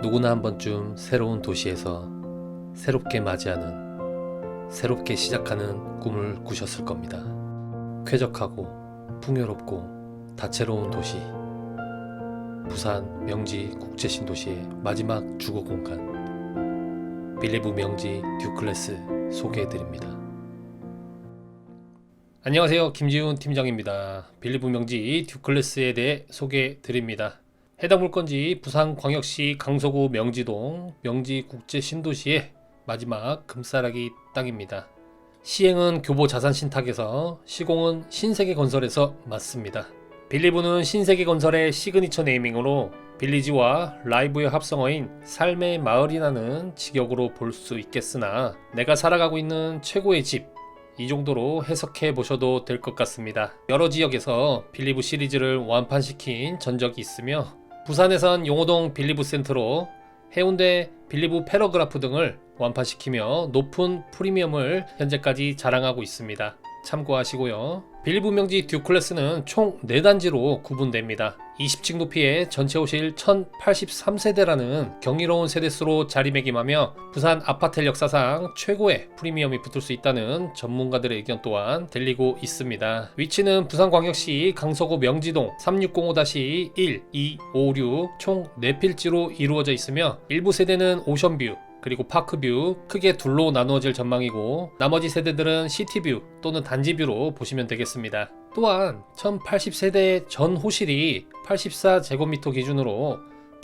누구나 한 번쯤 새로운 도시에서 새롭게 맞이하는 새롭게 시작하는 꿈을 꾸셨을 겁니다. 쾌적하고 풍요롭고 다채로운 도시 부산 명지 국제 신도시의 마지막 주거 공간 빌리브 명지 듀클래스 소개해 드립니다. 안녕하세요. 김지훈 팀장입니다. 빌리브 명지 듀클래스에 대해 소개해 드립니다. 해당 물건지 부산광역시 강서구 명지동 명지국제 신도시의 마지막 금싸라기 땅입니다. 시행은 교보 자산신탁에서 시공은 신세계건설에서 맡습니다. 빌리브는 신세계건설의 시그니처 네이밍으로 빌리지와 라이브의 합성어인 삶의 마을이라는 직역으로 볼 수 있겠으나 내가 살아가고 있는 최고의 집, 이 정도로 해석해 보셔도 될 것 같습니다. 여러 지역에서 빌리브 시리즈를 완판시킨 전적이 있으며 부산에선 용호동 빌리브 센터로 해운대 빌리브 패러그라프 등을 완판시키며 높은 프리미엄을 현재까지 자랑하고 있습니다. 참고하시고요. 빌리브 명지 듀클래스는 총 4단지로 구분됩니다. 20층 높이의 전체 호실 1083세대라는 경이로운 세대수로 자리매김하며 부산 아파트 역사상 최고의 프리미엄이 붙을 수 있다는 전문가들의 의견 또한 들리고 있습니다. 위치는 부산광역시 강서구 명지동 3605-1, 2, 5, 6 총 4필지로 이루어져 있으며 일부 세대는 오션뷰, 그리고 파크뷰 크게 둘로 나누어질 전망이고 나머지 세대들은 시티뷰 또는 단지뷰로 보시면 되겠습니다. 또한 1080세대의 전 호실이 84제곱미터 기준으로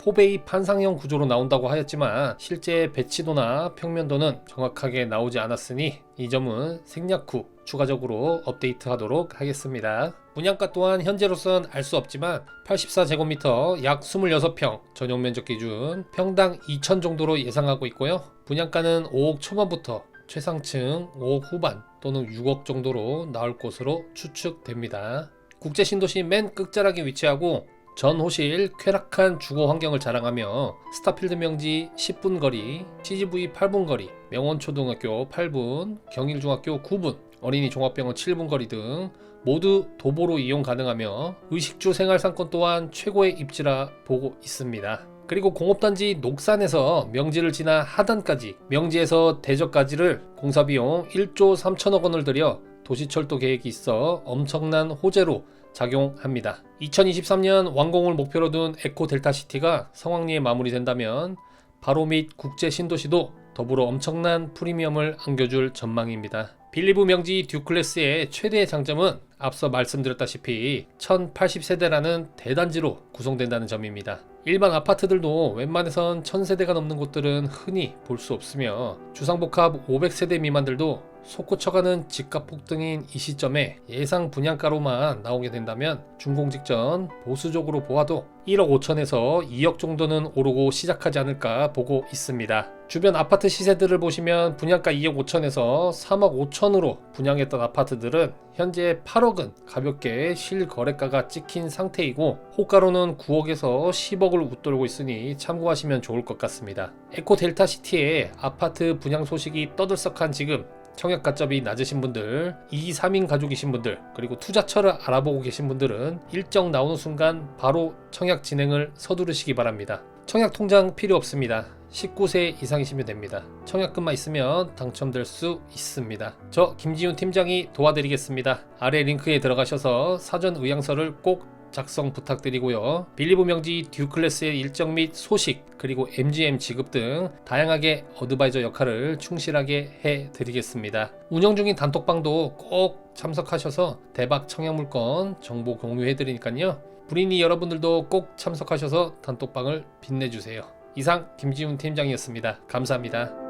포베이 판상형 구조로 나온다고 하였지만 실제 배치도나 평면도는 정확하게 나오지 않았으니 이 점은 생략 후 추가적으로 업데이트하도록 하겠습니다. 분양가 또한 현재로선 알 수 없지만 84제곱미터 약 26평 전용 면적 기준 평당 2천 정도로 예상하고 있고요. 분양가는 5억 초반부터 최상층 5억 후반 또는 6억 정도로 나올 것으로 추측됩니다. 국제 신도시 맨 끝자락에 위치하고 전 호실 쾌락한 주거 환경을 자랑하며 스타필드 명지 10분 거리, CGV 8분 거리, 명원초등학교 8분, 경일중학교 9분, 어린이 종합병원 7분 거리 등 모두 도보로 이용 가능하며 의식주 생활상권 또한 최고의 입지라 보고 있습니다. 그리고 공업단지 녹산에서 명지를 지나 하단까지 명지에서 대저까지를 공사비용 1조 3천억 원을 들여 도시철도 계획이 있어 엄청난 호재로 작용합니다. 2023년 완공을 목표로 둔 에코 델타시티가 성황리에 마무리된다면 바로 및 국제 신도시도 더불어 엄청난 프리미엄을 안겨줄 전망입니다. 빌리브 명지 듀클래스의 최대의 장점은 앞서 말씀드렸다시피 1080세대라는 대단지로 구성된다는 점입니다. 일반 아파트들도 웬만해선 1000세대가 넘는 곳들은 흔히 볼 수 없으며 주상복합 500세대 미만들도 솟구쳐가는 집값 폭등인 이 시점에 예상 분양가로만 나오게 된다면 준공 직전 보수적으로 보아도 1억 5천에서 2억 정도는 오르고 시작하지 않을까 보고 있습니다. 주변 아파트 시세들을 보시면 분양가 2억 5천에서 3억 5천으로 분양했던 아파트들은 현재 8억은 가볍게 실거래가가 찍힌 상태이고 호가로는 9억에서 10억을 웃돌고 있으니 참고하시면 좋을 것 같습니다. 에코 델타시티의 아파트 분양 소식이 떠들썩한 지금 청약 가점이 낮으신 분들, 2, 3인 가족이신 분들, 그리고 투자처를 알아보고 계신 분들은 일정 나오는 순간 바로 청약 진행을 서두르시기 바랍니다. 청약 통장 필요 없습니다. 19세 이상이시면 됩니다. 청약금만 있으면 당첨될 수 있습니다. 저 김지훈 팀장이 도와드리겠습니다. 아래 링크에 들어가셔서 사전 의향서를 꼭 작성 부탁드리고요. 빌리브 명지 듀클래스의 일정 및 소식 그리고 MGM 지급 등 다양하게 어드바이저 역할을 충실하게 해 드리겠습니다. 운영 중인 단톡방도 꼭 참석하셔서 대박 청약 물건 정보 공유해 드리니까요. 불인이 여러분들도 꼭 참석하셔서 단톡방을 빛내주세요. 이상 김지훈 팀장이었습니다. 감사합니다.